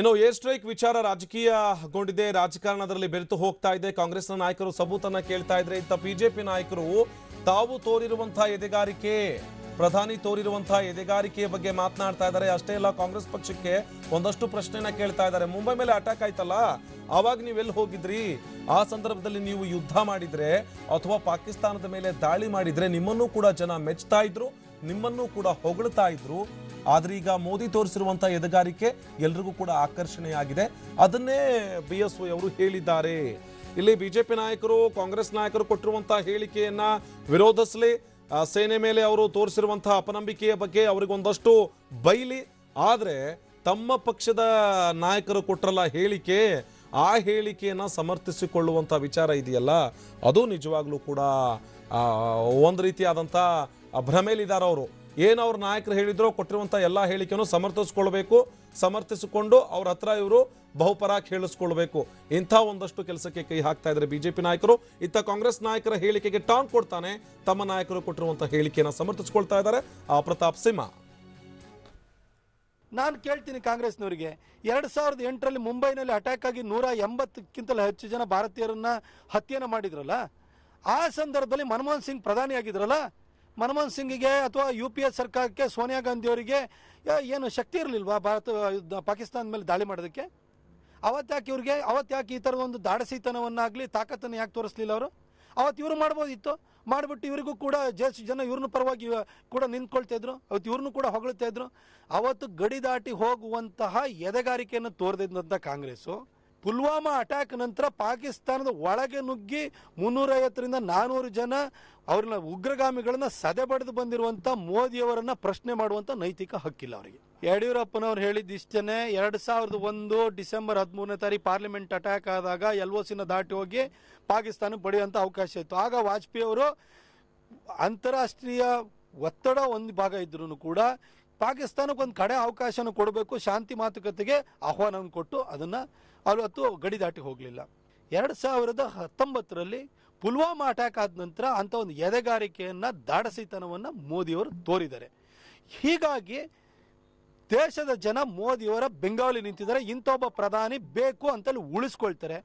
ಇನ್ನು air strike ವಿಚಾರ ರಾಜಕೀಯಗೊಂಡಿದೆ. ರಾಜಕಾರಣದಲ್ಲಿ ಬೆರೆತು ಹೋಗ್ತಾ ಇದೆ. ಕಾಂಗ್ರೆಸ್ನ ನಾಯಕರು ಸಬೂತನ್ನ ಕೇಳ್ತಾ ಇದ್ರೆ ಇತ್ತ ಬಿಜೆಪಿ ನಾಯಕರು ತಾವು ತೋರಿರುವಂತಹ ಎದೆಗಾರಿಕೆ, ಪ್ರಧಾನಿ ತೋರಿರುವಂತಹ ಎದೆಗಾರಿಕೆಯ ಬಗ್ಗೆ ಮಾತನಾಡ್ತಾ ಇದ್ದಾರೆ. ಅಷ್ಟೇ ಅಲ್ಲ, ಕಾಂಗ್ರೆಸ್ ಪಕ್ಷಕ್ಕೆ ಒಂದಷ್ಟು ಪ್ರಶ್ನೆನ ಕೇಳ್ತಾ ಇದ್ದಾರೆ. ಮುಂಬೈ ಮೇಲೆ ಅಟ್ಯಾಕ್ ಆಯ್ತಲ್ಲ? ಆವಾಗ ನೀವೆಲ್ಲಿ ಹೋಗಿದ್ರಿ? ಆ ಸಂದರ್ಭದಲ್ಲಿ ನೀವು ಯುದ್ಧ ಮಾಡಿದ್ರೆ ಅಥವಾ ಪಾಕಿಸ್ತಾನದ ಮೇಲೆ ದಾಳಿ ಮಾಡಿದ್ರೆ ನಿಮ್ಮನ್ನೂ ಕೂಡ ಜನ ಮೆಚ್ತಾ ಇದ್ರು, ನಿಮ್ಮನ್ನೂ ಕೂಡ ಹೊಗಳ್ತಾ ಇದ್ರು. ಆದ್ರೆ ಈಗ ಮೋದಿ ತೋರಿಸಿರುವಂತಹ ಎದೆಗಾರಿಕೆ ಎಲ್ರಿಗೂ ಕೂಡ ಆಕರ್ಷಣೆಯಾಗಿದೆ. ಅದನ್ನೇ ಬಿ ಎಸ್ ವೈ ಅವರು ಹೇಳಿದ್ದಾರೆ. ಇಲ್ಲಿ ಬಿಜೆಪಿ ನಾಯಕರು, ಕಾಂಗ್ರೆಸ್ ನಾಯಕರು ಕೊಟ್ಟಿರುವಂತಹ ಹೇಳಿಕೆಯನ್ನ ವಿರೋಧಿಸಲಿ. ಸೇನೆ ಮೇಲೆ ಅವರು ತೋರಿಸಿರುವಂತಹ ಅಪನಂಬಿಕೆಯ ಬಗ್ಗೆ ಅವರಿಗೊಂದಷ್ಟು ಬೈಲಿ. ಆದರೆ ತಮ್ಮ ಪಕ್ಷದ ನಾಯಕರು ಕೊಟ್ಟರಲ್ಲ ಹೇಳಿಕೆ, ಆ ಹೇಳಿಕೆಯನ್ನ ಸಮರ್ಥಿಸಿಕೊಳ್ಳುವಂತ ವಿಚಾರ ಇದೆಯಲ್ಲ? ಅದು ನಿಜವಾಗ್ಲೂ ಕೂಡ ಒಂದು ರೀತಿಯಾದಂಥ ಭ್ರಮೇಲಿದ್ದಾರೆ ಅವರು. ಏನು ಅವ್ರ ನಾಯಕರು ಹೇಳಿದ್ರೋ ಕೊಟ್ಟಿರುವಂಥ ಎಲ್ಲ ಹೇಳಿಕೆಯನ್ನು ಸಮರ್ಥಿಸ್ಕೊಳ್ಬೇಕು, ಸಮರ್ಥಿಸಿಕೊಂಡು ಅವ್ರ ಹತ್ರ ಇವರು ಬಹುಪರಾಕ್ ಹೇಳಿಸ್ಕೊಳ್ಬೇಕು. ಇಂಥ ಒಂದಷ್ಟು ಕೆಲಸಕ್ಕೆ ಕೈ ಹಾಕ್ತಾ ಇದ್ದಾರೆ ಬಿಜೆಪಿ ನಾಯಕರು. ಇತ್ತ ಕಾಂಗ್ರೆಸ್ ನಾಯಕರ ಹೇಳಿಕೆಗೆ ಟಾಂಗ್ ಕೊಡ್ತಾನೆ, ತಮ್ಮ ನಾಯಕರು ಕೊಟ್ಟಿರುವಂಥ ಹೇಳಿಕೆಯನ್ನು ಸಮರ್ಥಿಸ್ಕೊಳ್ತಾ ಇದ್ದಾರೆ. ಆ ಪ್ರತಾಪ್ ಸಿಂಹ. ನಾನು ಕೇಳ್ತೀನಿ ಕಾಂಗ್ರೆಸ್ನವರಿಗೆ, ಎರಡು ಸಾವಿರದ ಎಂಟರಲ್ಲಿ ಮುಂಬೈನಲ್ಲಿ ಅಟ್ಯಾಕ್ ಆಗಿ ನೂರ ಎಂಬತ್ತಕ್ಕಿಂತಲೂ ಹೆಚ್ಚು ಜನ ಭಾರತೀಯರನ್ನ ಹತ್ಯೆನ ಮಾಡಿದ್ರಲ್ಲ? ಆ ಸಂದರ್ಭದಲ್ಲಿ ಮನಮೋಹನ್ ಸಿಂಗ್ ಪ್ರಧಾನಿ ಆಗಿದ್ರಲ್ಲ ಮನಮೋಹನ್ ಸಿಂಗ್ಗೆ ಅಥವಾ ಯು ಪಿ ಎ ಸರ್ಕಾರಕ್ಕೆ ಸೋನಿಯಾ ಗಾಂಧಿ ಅವರಿಗೆ ಏನು ಶಕ್ತಿ ಇರಲಿಲ್ವಾ ಭಾರತ ಪಾಕಿಸ್ತಾನ ಮೇಲೆ ದಾಳಿ ಮಾಡೋದಕ್ಕೆ? ಅವತ್ತ್ಯಾಕೆ ಇವ್ರಿಗೆ ಅವತ್ತ್ಯಾಕೆ ಈ ಥರದ ಒಂದು ದಾಡಸಿತನವನ್ನಾಗಲಿ ತಾಕತ್ತನ್ನು ಯಾಕೆ ತೋರಿಸ್ಲಿಲ್ಲ ಅವರು? ಅವತ್ತು ಇವರು ಮಾಡ್ಬೋದಿತ್ತು. ಮಾಡಿಬಿಟ್ಟು ಇವರಿಗೂ ಕೂಡ ಜಸ್ಟ್ ಜನ ಇವ್ರನ್ನ ಪರವಾಗಿ ಕೂಡ ನಿಂತ್ಕೊಳ್ತಾ ಇದ್ರು. ಅವತ್ತು ಇವ್ರನ್ನೂ ಕೂಡ ಹೊಗಳ್ತಾ ಇದ್ರು. ಅವತ್ತು ಗಡಿ ದಾಟಿ ಹೋಗುವಂತಹ ಎದೆಗಾರಿಕೆಯನ್ನು ತೋರಿದಂಥ ಕಾಂಗ್ರೆಸ್ಸು ಪುಲ್ವಾಮಾ ಅಟ್ಯಾಕ್ ನಂತರ ಪಾಕಿಸ್ತಾನದ ಒಳಗೆ ನುಗ್ಗಿ ಮುನ್ನೂರೈವತ್ತರಿಂದ ನಾನ್ನೂರು ಜನ ಅವ್ರನ್ನ ಉಗ್ರಗಾಮಿಗಳನ್ನ ಸದೆ ಬಡಿದು ಬಂದಿರುವಂಥ ಮೋದಿಯವರನ್ನ ಪ್ರಶ್ನೆ ಮಾಡುವಂಥ ನೈತಿಕ ಹಕ್ಕಿಲ್ಲ ಅವರಿಗೆ. ಯಡಿಯೂರಪ್ಪನವ್ರು ಹೇಳಿದ್ದು ಇಷ್ಟೇ ಎರಡು ಸಾವಿರದ ಒಂದು ಡಿಸೆಂಬರ್ ಹದಿಮೂರನೇ ತಾರೀಕು ಪಾರ್ಲಿಮೆಂಟ್ ಅಟ್ಯಾಕ್ ಆದಾಗ ಎಲ್ ಒ ದಾಟಿ ಹೋಗಿ ಪಾಕಿಸ್ತಾನಕ್ಕೆ ಪಡೆಯುವಂಥ ಅವಕಾಶ ಇತ್ತು. ಆಗ ವಾಜಪೇಯಿ ಅವರು ಅಂತಾರಾಷ್ಟ್ರೀಯ ಒತ್ತಡ ಒಂದು ಭಾಗ ಇದ್ರೂ ಕೂಡ ಪಾಕಿಸ್ತಾನಕ್ಕೆ ಒಂದು ಕಡೆ ಅವಕಾಶನ ಕೊಡಬೇಕು, ಶಾಂತಿ ಮಾತುಕತೆಗೆ ಆಹ್ವಾನವನ್ನು ಕೊಟ್ಟು ಅದನ್ನು ಅವತ್ತು ಗಡಿ ದಾಟಿ ಹೋಗಲಿಲ್ಲ. ಎರಡು ಸಾವಿರದ ಹತ್ತೊಂಬತ್ತರಲ್ಲಿ ಪುಲ್ವಾಮಾ ಅಟ್ಯಾಕ್ ಆದ ನಂತರ ಅಂಥ ಒಂದು ಎದೆಗಾರಿಕೆಯನ್ನು ದಾಡಸಿತನವನ್ನು ಮೋದಿಯವರು ತೋರಿದ್ದಾರೆ. ಹೀಗಾಗಿ ದೇಶದ ಜನ ಮೋದಿಯವರ ಬೆಂಗಾವಲಿ ನಿಂತಿದ್ದಾರೆ ಇಂಥ ಒಬ್ಬ ಪ್ರಧಾನಿ ಬೇಕು ಅಂತಲ್ಲಿ ಉಳಿಸ್ಕೊಳ್ತಾರೆ.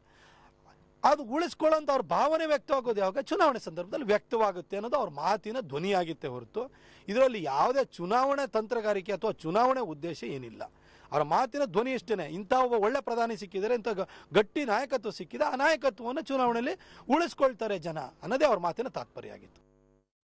ಅದು ಉಳಿಸ್ಕೊಳ್ಳೋಂಥ ಅವ್ರ ಭಾವನೆ ವ್ಯಕ್ತವಾಗೋದು ಯಾವಾಗ? ಚುನಾವಣೆ ಸಂದರ್ಭದಲ್ಲಿ ವ್ಯಕ್ತವಾಗುತ್ತೆ ಅನ್ನೋದು ಅವ್ರ ಮಾತಿನ ಧ್ವನಿಯಾಗಿತ್ತೆ ಹೊರತು. ಇದರಲ್ಲಿ ಯಾವುದೇ ಚುನಾವಣೆ ತಂತ್ರಗಾರಿಕೆ ಅಥವಾ ಚುನಾವಣೆ ಉದ್ದೇಶ ಏನಿಲ್ಲ. ಅವರ ಮಾತಿನ ಧ್ವನಿ ಇಷ್ಟೇ ಇಂಥ ಒಬ್ಬ ಒಳ್ಳೆ ಪ್ರಧಾನಿ ಸಿಕ್ಕಿದರೆ ಇಂಥ ಗಟ್ಟಿ ನಾಯಕತ್ವ ಸಿಕ್ಕಿದೆ, ಆ ನಾಯಕತ್ವವನ್ನು ಚುನಾವಣೆಯಲ್ಲಿ ಉಳಿಸ್ಕೊಳ್ತಾರೆ ಜನ ಅನ್ನೋದೇ ಅವ್ರ ಮಾತಿನ ತಾತ್ಪರ್ಯ ಆಗಿತ್ತು.